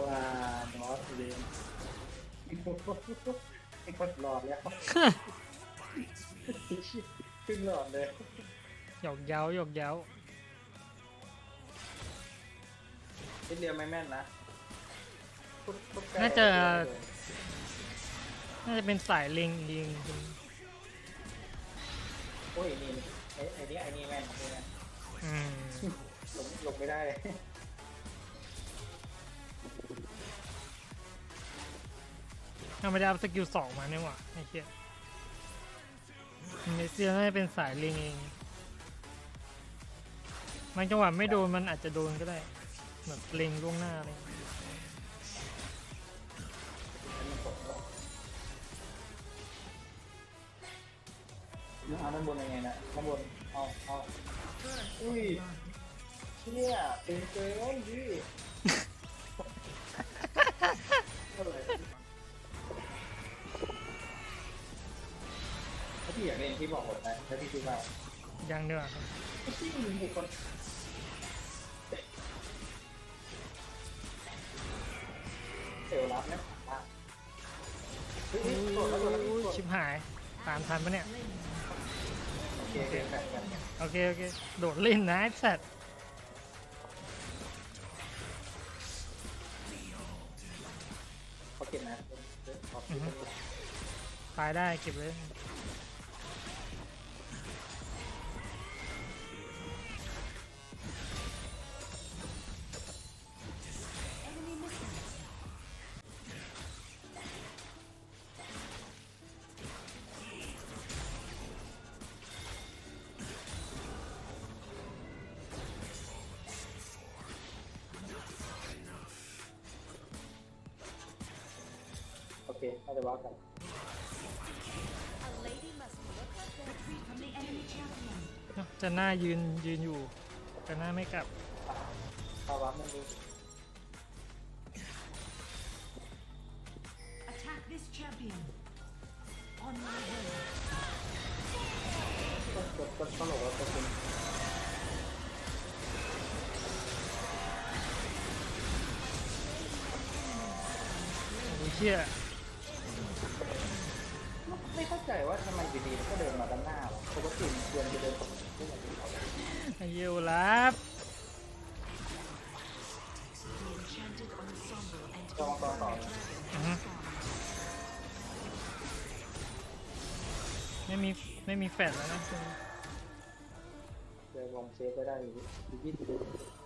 ว่านอสเลยไอ้คนหลอดแล้วขึ้นหลอดเลยหยอกเย้าหยอกเย้านิดเดียวไม่แม่นนะปุ๊บปุ๊บใกล้น่าจะ น่าจะเป็นสายลิงลิงลิงโอ้ยนี่ไอ้ไอ้นี่ไอ้นี่แม่นไอ้นี่แม่นอืมลงลงไม่ได้เลย ถ้าไม่ได้เอาสกิลสองมาเนี่ยว่ะไอ้เหี้ยเมเซียน่าจะเป็นสายลิงเองบางจังหวะไม่โดนมันอาจจะโดนก็ได้แบบเล็งล่วงหน้าอะไรอย่างเงี้ยอันนี้ผมก็เอาด้านบนยังไงนะด้านบนเอาเอาอุ้ยเชี่ยเป็นเกินดิ พี่อยากเล่นพี่บอกผมนะถ้าพี่คิดว่ายังเดียวาครับพี่มีบุคคลเซลล์รับนะอะเฮ้ยอุ้เฮ้ยโดดแล้วโดดแล้วยโดดชิบหาย ตามทันปะเนี่ย โอเคโอเคแฟนแฟนโอเค โอเค โดดเล่นนะไอ้สัตว์เขาเก็บนะเดี๋ยวขอคิดดูตายได้เก็บเลย น่าจะว่ากัน A lady must look like the retreat from the enemy champion. เนอะจะหน้ายืนยืนอยู่จะหน้าไม่กลับ ภาวะมันมี ไม่เข้าใจว่าทำไมอยู่ดีๆก็เดินมาด้านหน้าวะปกติควรจะเดินขึ้นมาที่เขาไอ้เหี้ยวลับ The enchanted ensemble and จองต่อต่ออือฮึไม่มีไม่มีแฟดแล้วนะ เดินลงเซฟก็ได้อยู่อ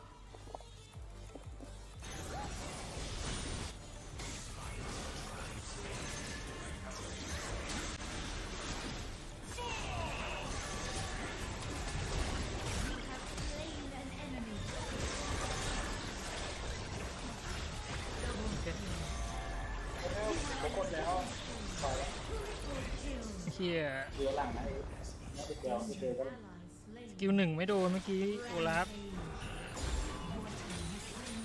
ชี่ยเหลือหลังนะไอ้นักเดียวที่เจอก็สกิลหนึ่งไม่โดนเมื่อกี้โอลาฟ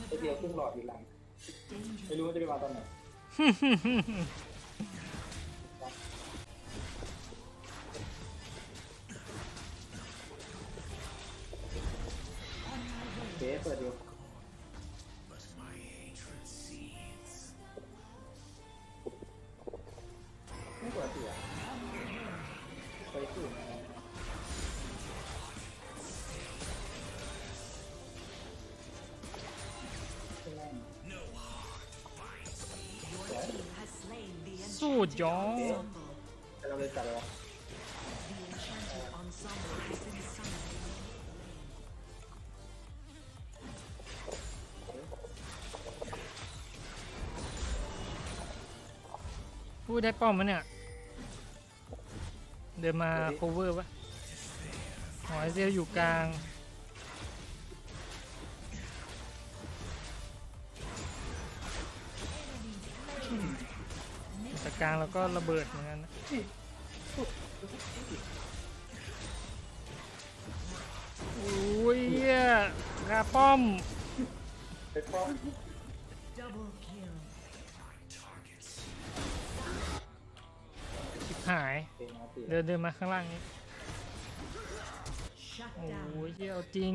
ไอ้เดียวครึ่งหลอดอยู่หลังไม่รู้ว่าจะไปมาตอนไหน ดย้อ ensemble. แต่เราเลยจัดแล้ว The enchanted ensemble has been summoned. พูดได้ป้อมมันเนี่ย เดินมาโคเวอร์ปะหอยเซลอยู่กลาง แต่กลางแล้วก็ระเบิดเหมือนกันนะโอ้ยเหี้ยคาป้อม ไปป้อม Double kill. ชิบหาย เองนะตีเดินเดินมาข้างล่างนี้ Shut โอ้ down. ยเหี้ยเอาจริง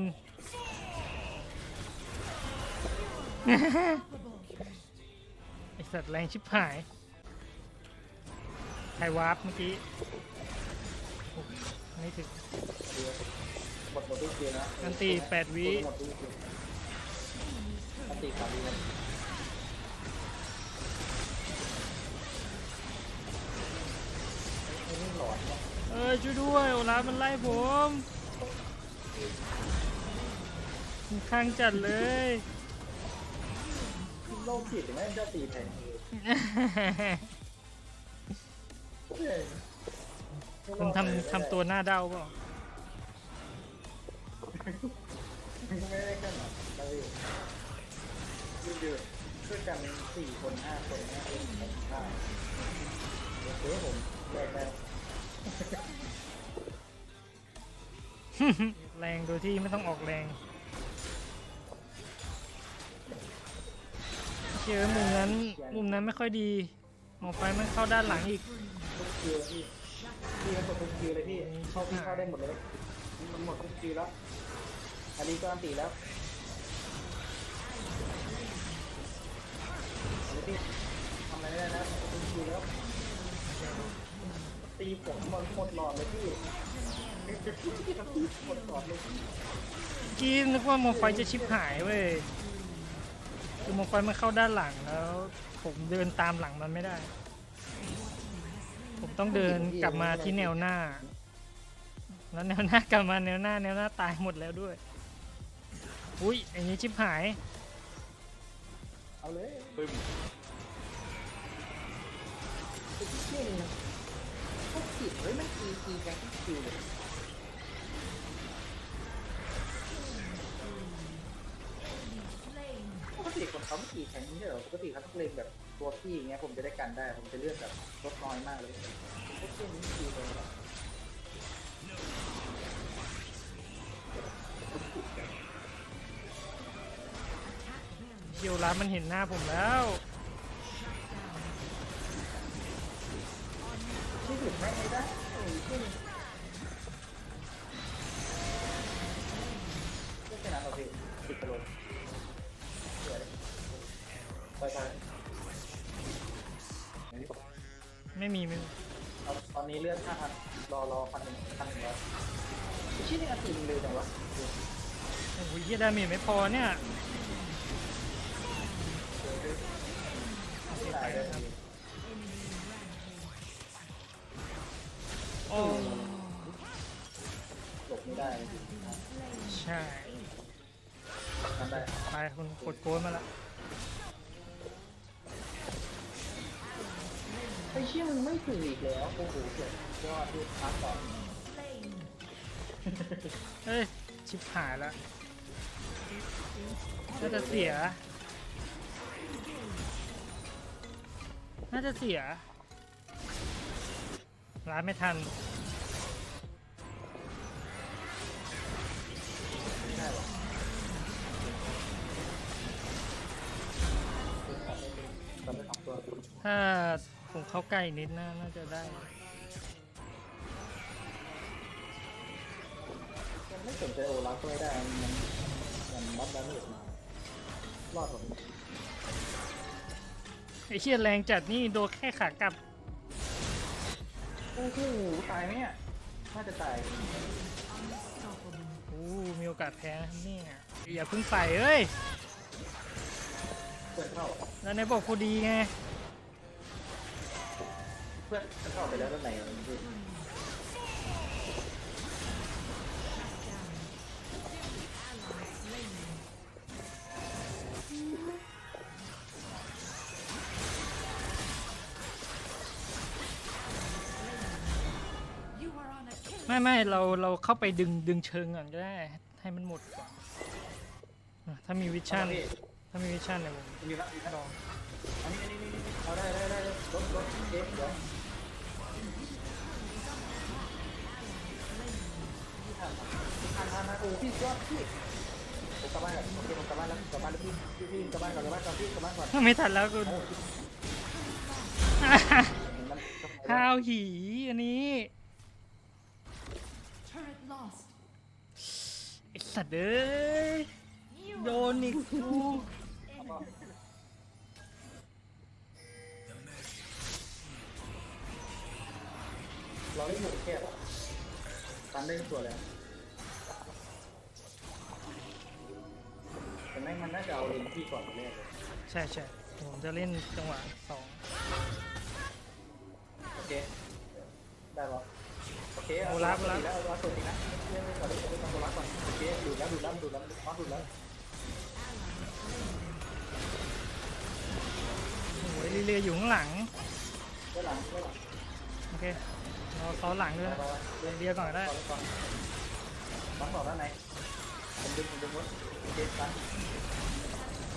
Unstoppable. สัตว์แรงชิบหาย ไทยวาร์ปเมื่อกี้โอ้ไม่ถึงหมดหมดทุกเกมนะอันตีแปดวิหมดทุกเกมอันตีสามวินะไอ้นี่หลอนวะเออช่วยด้วยโอลาฟมันไล่ผมมันข้างจัดเลยโลกจิตหรือไม่เจ้าตีแทน เองเฮ้ยคุณทำทำตัวหน้าเด้าเปล่าไม่ได้กันหรอกเราอยู่ยืดๆช่วยกันสี่คนห้าคนนะเองได้โอเคผมแยกได้แรงโดยที่ไม่ต้องออกแรงเจอมุมนั้นมุมนั้นไม่ค่อยดี หมอไฟมันเข้าด้านหลังอีก คิวพี่พี่มันกดทุกคิวเลยพี่เข้าพี่เข้าได้หมดเลยมันหมดทุกคิวแล้วอันนี้ก็อันตีแล้วอันนี้พี่ทำอะไรไม่ได้แล้วทุกคิวแล้วตีผมมันหมดหลอดเลยพี่หมดหลอดเลยกี้นึกว่าหมอไฟจะชิบหายเว้ยคือหมอไฟมันเข้าด้านหลังแล้ว ผมเดินตามหลังมันไม่ได้ ผมต้องเดินกลับมาที่แนวหน้า แล้วแนวหน้ากลับมาแนวหน้า แนวหน้าตายหมดแล้วด้วย อุ้ยไอ้นี้ชิบหาย เอาเลยปึ้มไอ้ที่เชี่ยนี่นะพวกจิตเฮ้ยมันตีตีกันทุกคิวเลยปกติคนเขาไม่ขี่แข่งนี้ใช่เหรอปกติเขาต้องเล็งแบบ ตัวพี่อย่างเงี้ยผมจะได้กันได้ ผมจะเลือกแบบลดน้อยมากเลยพวกเพื่อนนี่ขี่เลยแบบเกียวร้านมันเห็นหน้าผมแล้วที่หยุดแม่งไม่ได้โอ้ยที่นี่ไม่ใช่นั้นหรอกพี่ติดกระโหลกเสียเลยไปไป ไม่มีไม่มีเอาตอนนี้เลื่อนห้าพันรอรอพันหนึ่งพันหนึ่งร้อยชิ้นนี้อาทิตย์นึงเลยจังวะโอ้ยเหี้ยดาเมจไม่พอเนี่ยไม่ได้เลยโอ้หลบไม่ได้ใช่ทำได้ไปคุณกดโกนมาละ เชี่ยมึงไม่ถึงอีกแล้วโอ้โหเสียยอดที่พักก่อนเฮ้ย ชิบหายแล้วน่าจะเสีย น่าจะเสียร้านไม่ทัน ไม่ได้หรอกทำได้สองตัวถ้า ผมเข้าใกล้นิดน่าน่าจะได้ยังไม่สนใจโอลาฟก็ไม่ได้มันมันมัดดาเมจมารอดผมไอเชี่ยแรงจัดนี่โดนแค่ขากลับโอ้โหตายไหมเนี่ยน่าจะตายโอ้มีโอกาสแพ้นะครับเนี่ยอย่าเพิ่งใส่เอ้ยเพื่อนเข้าแล้วในบอกพอดีไง เพื่อนเข้าไปแล้วด้านในมันไม่ไม่เราเราเข้าไปดึงดึงเชิงก่อนก็ได้ ให้มันหมดก่อนอะถ้ามีวิชั่นถ้ามีวิชั่นเนี่ยผมมีละมีขนมอันนี้อันนี้นี่นี่เอาได้ได้ได้ได้รถรถเจ๊เดี๋ยว ทัม่ทันแล้วกลับาวพี่อันนี้ไมทันแล้วกูโอ้ข้าวหีอันนี้ไอสัตว์เอ้ยโดนอีกทูเราได้หมุงแค่ ตันเล่นตัวแล้วแต่แม่งมันน่าจะเอาเลนที่ก่อนแรกเลยใช่ใช่ผมจะเล่นจังหวะสองโอเค ได้ปะโอเคโอลาฟโอลาฟแล้วเอาตัวจริงนะเล่นเล่นก่อนเล่นเล่นโอลาฟก่อนโอเคดูดแล้วดูดแล้วดูดแล้วอ๋อดูดแล้วโอ้ยเรื่อยๆอยู่ข้างหลังด้านหลังด้านหลังโอเค เราซ้อนหลังด้วยไปนะไปเล่นเดียวก่อนก็ได้ก่อนก่อนน้องต่อด้านไหนผมดึงผมดึงวัดโอเคตัน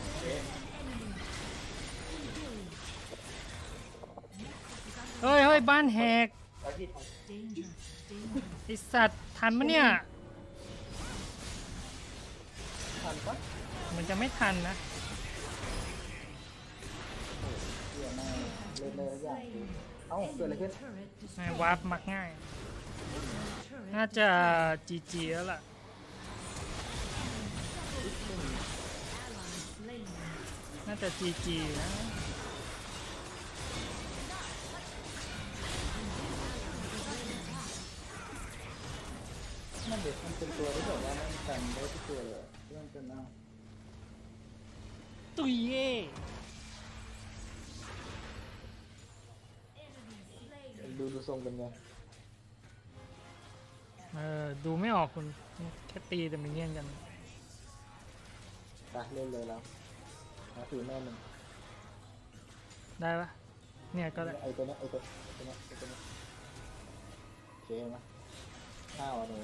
โอเคเฮ้ยเฮ้ยบ้านแหกไปที่ไอสัตว์ทันปะเนี่ย ทันปะมันจะไม่ทันนะ เล่นเลยทุกอย่างดูเอ้าเกิดอะไรขึ้นไอ้วาร์ปมักง่าย น่าจะจีจีแล้วล่ะน่าจะจีจีนะมันเด็กมันเป็นตัวที่แบบว่ามันกันได้ทุกตัวเลยที่มันเป็นเอาตุยเย่ ดูดูทรงเป็นไงเออดูไม่ออกคุณแค่ตีแต่มินเนี่ยนกันไปเล่นเลยแล้วมาถือแม่หนึ่งได้ปะเนี่ยก็ได้ไอตัวเนี้ยไอตัวไอ้ตัวเนี้ยไอตัวเนี้ยโอเคไหมข้าวอะหนู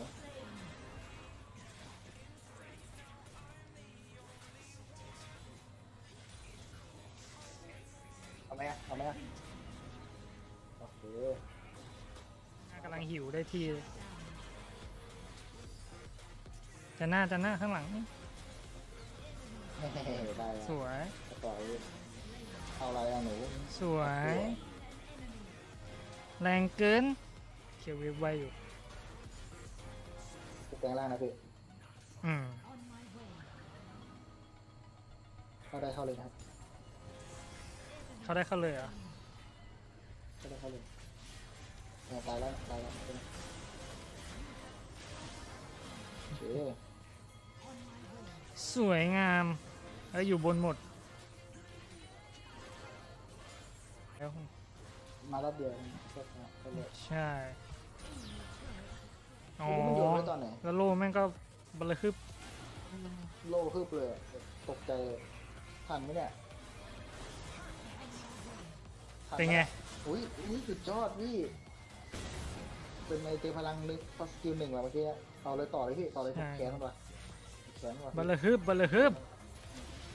เอาไหมอะเอาไหมอะโอเค กำลังหิวได้ที่เลยจะหน้าจะหน้าข้างหลังนี่เฮ้ได้สวยกระต่อยเอาอะไรอะหนูสวย แรงเกิน เขียวเวฟไวอยู่ แปลงร่างนะพี่อืมเข้าได้เข้าเลยนะครับ เขาได้เข้าเลยเหรอะเข้าได้เข้าเลยเนี่ย ตายแล้วตายแล้วโอเคสวยงาม แล้วอยู่บนหมดแล้วมารอบเดียวก็เข้าเลย ใช่ อ๋อ มันโยนไว้ตอนไหน แล้วโลแม่งก็บลคือโล่คืบเลยอะตกใจเลยทันไหมเนี่ยทัหมเป็นไงอุ้ยอุ้ยสุดยอดพี่ เป็นไงเตะพลังลึกพอสกิลหนึ่งว่ะเมื่อกี้เอาเลยต่อเลยพี่ต่อเลยใช่ แขนมันว่ะแขนมันว่ะบลคืบบลคืบ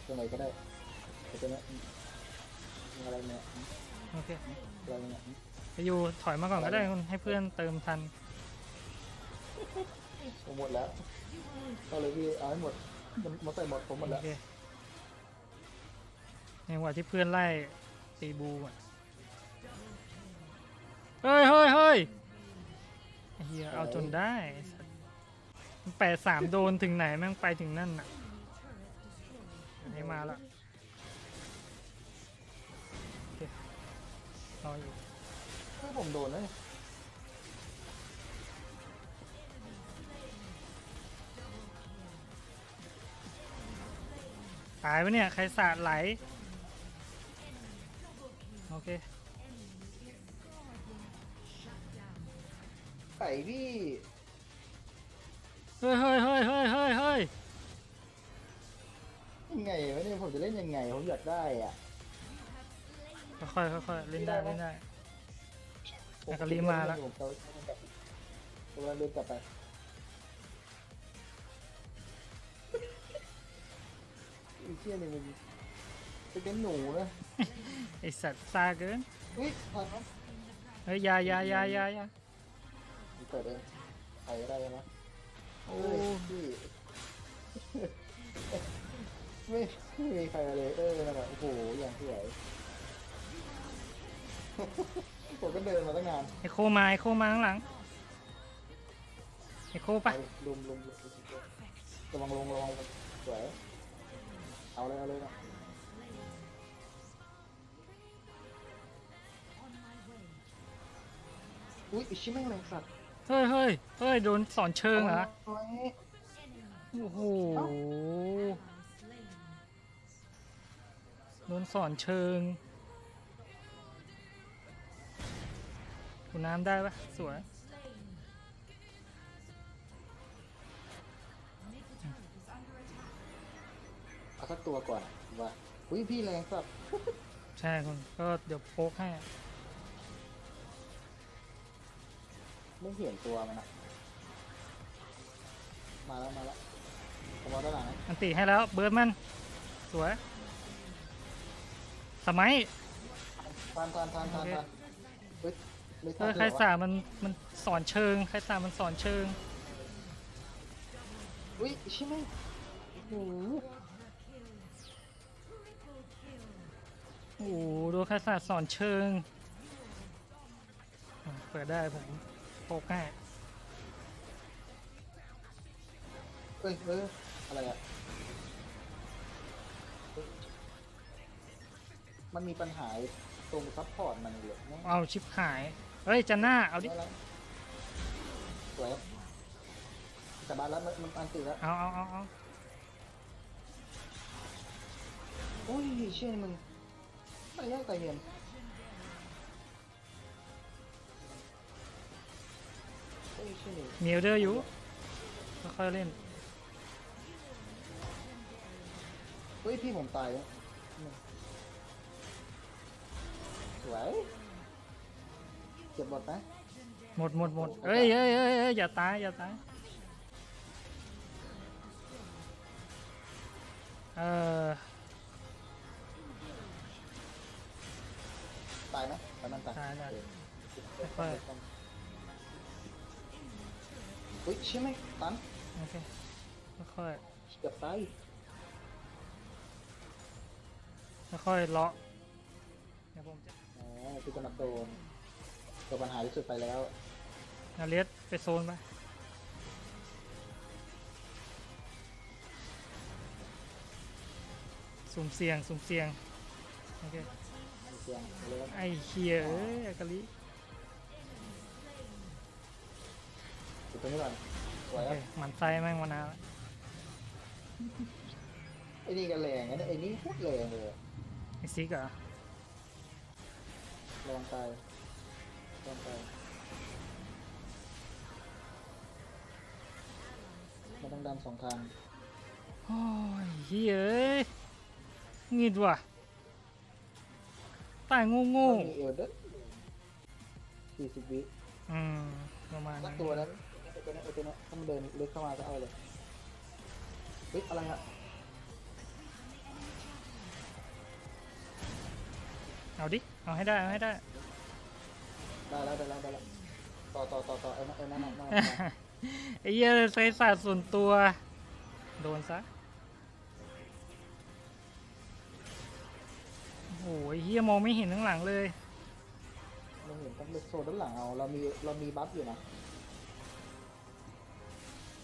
ตัวไหนก็ได้ไอ้ตัวเนี้ยมีอะไรเนี่ยโอเคอะไรเนี่ยไปอยู่ถอยมาก่อนก็ได้คุณให้เพื่อนเติมทันผมหมดแล้วก็เลยพี่เอาให้หมดมันมาใส่หมดผมหมดโอแล้วเคในจังหวะที่เพื่อนไล่ตีบูอะ เฮ้ยเฮ้ยเฮ้ยไอ้เฮียเอาจนได้ไอ้สัสมันแปดสามโดนถึงไหนแม่งไปถึงนั่นน่ะอันนี้มาแล้วโอเครออยู่ถ้าผมโดนนะตายปะเนี่ย ใครสาดไหล โอเค ไก่พี่ เฮ้ยเฮ้ยเฮ้ยเฮ้ยเฮ้ยเฮ้ยยังไงวะเนี่ยผมจะเล่นยังไง ผมอยากได้อะ ค่อยๆค่อยๆเล่นได้เล่นได้ ผมแต่ก็รีบมาแล้วผมกำลังเดินกลับไปไอ้เชี่ยนี่มันจะเป็นหนูนะไอสัตว์ซาเกินอุ้ยทันไหมเฮ้ยอยาอยาอยาอยาอยา เปิดเองใครก็ได้ไหมโอ้โอ้ยพี่ ไม่ไม่มีใครเลยเออนั่นแหละโอ้โหอย่างสวย ผมก็เดินมาตั้งนานไอโคมาไอโคมาข้างหลังไอโคไปไปลุมลุมลุมลุมระวังลงระวังสวยเอาเลยเอาเลยนะอุ้ยอิชิแม่งแรงสัตว์เฮ้ยเฮ้ยเฮ้ยโดนสอนเชิงเหรอโอ้ยโอ้โหโดนสอนเชิงคุณน้ำได้ปะสวยเอาสักตัวก่อนว่าอุ้ยพี่แรงสัตว์ใช่คุณก็เดี๋ยวโพกให้ ไม่เห็นตัวมันอะมาแล้วมาแล้วผมเอาด้านหลังนะอันติให้แล้วเบิร์ดมัน สวย สมัย ทานทานทานทานทานเฮ้ยไม่เอทันอใครสามันมันสอนเชิง ใครสามันสอนเชิง อุ้ยอิชิแม่งโอ้โหโอ้โหโดนใครสาสอนเชิงอะเปิดได้ผม โพกให้เอ้ยเอ้ยอะไรอะเฮ้ยมันมีปัญหาตรงซัพพอร์ตมันเลยนะเอาชิปหาย เฮ้ยจันหน้าเอาดิได้แล้วสวยแต่บ้านแล้วมันมันอันติแล้ว เอาเอาเอาเอาโอ้ยเชี่ยมึงไม่ยากแต่เห็นโอ้ยเชี่ยนี่ มีเอลเดอร์อยู่ค่อยๆเล่น เฮ้ย พี่ผมตายแล้วนี่สวยเจ็บหมดไหมหมดหมดหมดเอ้ยเอ้ยเอ้ยเอ้ยอย่าตาย อย่าตาย เออตายไหมตายมันตายตายตายเออค่อย เฮ้ยเชี่ยไหมตันโอเคค่อยเกือบตายๆค่อยๆเลาะเดี๋ยวผมจะอ๋อคือกำลังโดนตัวปัญหาที่สุดไปแล้วนาเลสไปโซนไปสุ่มเสี่ยงสุ่มเสี่ยงโอเคมีเสียงเลยไอ้เฮียเอ้ยอากาลิ ตรงนี้ก่อนสโอวยเคแล้วหมันไส้แม่งมานานแล้วไอ้นี่ก็แรงนะเนี่ยไอ้นี่พูดแรงเลยไอซิกเหรอระวังตายระวังตายมันต้องดันสองทางโอ้ยเฮียเอ้ยงีดว่ะตายงูงูต้องมีเอลเดอร์สี่สิบวิอืมประมาณสันั้กนตัวนั้น ไอ้ตัวนั้นไอ้ตัวนั้นถ้ามันเดินลึกเข้ามาก็เอาเลยเฮ้ยอะไรอะเอาดิ เอาให้ได้ เอาให้ได้ ได้แล้วได้แล้วได้แล้วต่อต่อต่อต่อไอ้นั่นไอ้นั่นนั่นนั่นไอ้เหี้ยใส่ศาสตร์ส่วนตัว โดนซะโอ้ยเฮียมองไม่เห็นข้างหลังเลย เราเห็นต้องเล็กโซนด้านหลังเอา เรามีเรามีบัฟอยู่นะ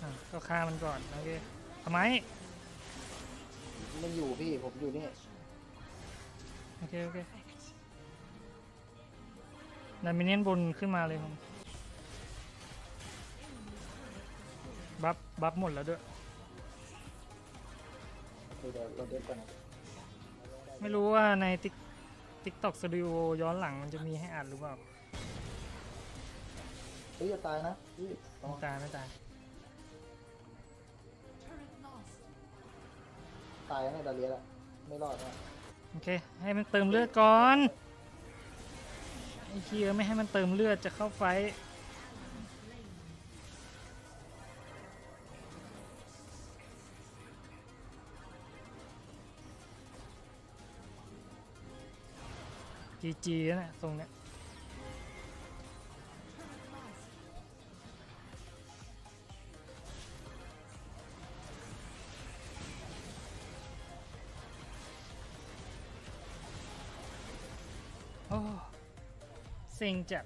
อะก็ฆ่ามันก่อนโอเคทำไมมันอยู่พี่ผมอยู่นี่โอเคโอเคดันมิเนียนบนขึ้นมาเลยผมบัฟบัฟหมดแล้วด้วย เดี๋ยวเราเดินก่อนนะไม่รู้ว่าในติ๊กติ๊กต็อกสตูดิโอย้อนหลังมันจะมีให้อ่านหรือเปล่าเฮ้ยอย่าตายนะพี่ระไม่วังตายไม่ตาย ตายนะดาเลียละไม่รอดนะโอเค ให้มันเติมเลือดก่อนไอ้เคียไม่ให้มันเติมเลือดจะเข้าไฟจีจีนะเนี่ยทรงเนี้ย โอ้เซ็งจัด